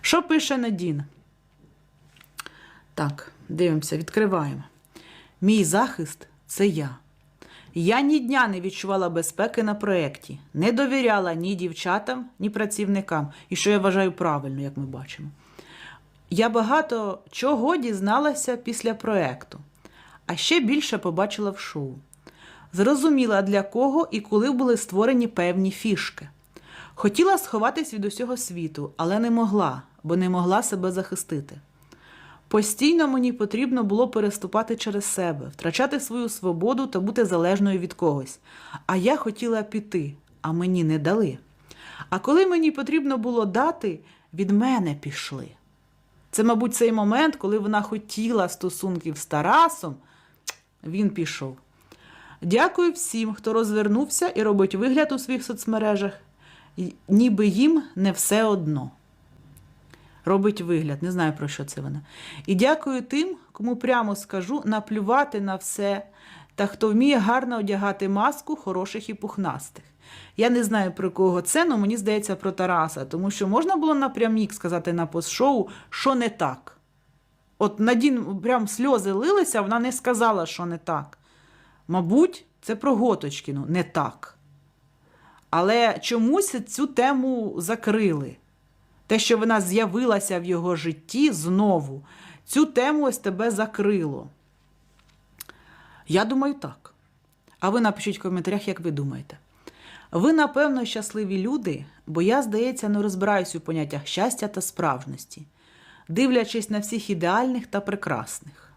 Що пише Надін? Так, дивимося, відкриваємо. Мій захист це я. Я ні дня не відчувала безпеки на проєкті, не довіряла ні дівчатам, ні працівникам, і що я вважаю правильно, як ми бачимо. Я багато чого дізналася після проєкту, а ще більше побачила в шоу. Зрозуміла, для кого і коли були створені певні фішки. Хотіла сховатись від усього світу, але не могла, бо не могла себе захистити. Постійно мені потрібно було переступати через себе, втрачати свою свободу та бути залежною від когось. А я хотіла піти, а мені не дали. А коли мені потрібно було дати, від мене пішли. Це, мабуть, цей момент, коли вона хотіла стосунків з Тарасом, він пішов. Дякую всім, хто розвернувся і робить вигляд у своїх соцмережах, ніби їм не все одно. Робить вигляд, не знаю про що це вона. І дякую тим, кому прямо скажу наплювати на все, та хто вміє гарно одягати маску хороших і пухнастих. Я не знаю про кого це, але мені здається про Тараса, тому що можна було напрямік сказати на постшоу, що не так. От Надін прям сльози лилися, вона не сказала, що не так. Мабуть, це про Готочкіну не так. Але чомусь цю тему закрили. Те, що вона з'явилася в його житті знову, цю тему ось тебе закрило. Я думаю так. А ви напишіть в коментарях, як ви думаєте. Ви, напевно, щасливі люди, бо я, здається, не розбираюсь у поняттях щастя та справжності, дивлячись на всіх ідеальних та прекрасних.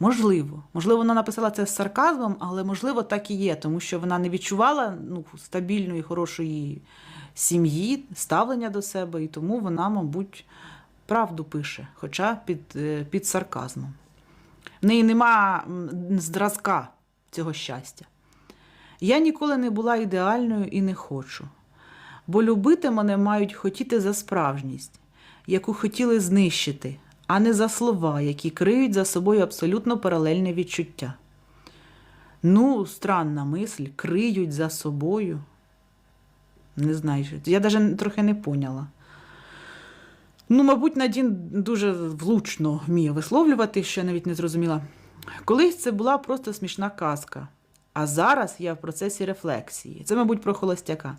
Можливо, можливо, вона написала це з сарказмом, але можливо так і є, тому що вона не відчувала ну, стабільної, хорошої сім'ї, ставлення до себе, і тому вона, мабуть, правду пише, хоча під, е, під сарказмом. В неї нема зразка цього щастя. Я ніколи не була ідеальною і не хочу, бо любити мене мають хотіти за справжність, яку хотіли знищити, а не за слова, які криють за собою абсолютно паралельне відчуття. Ну, странна мисль, криють за собою. Не знаю, я навіть трохи не поняла. Ну, мабуть, Надін дуже влучно вміє висловлювати, що я навіть не зрозуміла. Колись це була просто смішна казка. А зараз я в процесі рефлексії. Це, мабуть, про холостяка.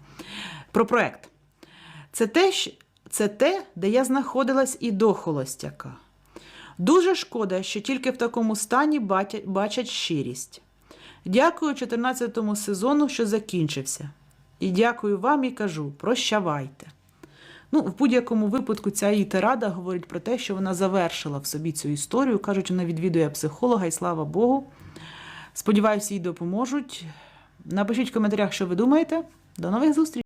Про проект. Це те, це те, де я знаходилась і до холостяка. Дуже шкода, що тільки в такому стані бачать щирість. Дякую 14 сезону, що закінчився. І дякую вам і кажу: прощавайте. Ну, в будь-якому випадку ця її тирада говорить про те, що вона завершила в собі цю історію. Кажуть, вона відвідує психолога, і слава Богу. Сподіваюся, їй допоможуть. Напишіть в коментарях, що ви думаєте. До нових зустрічей!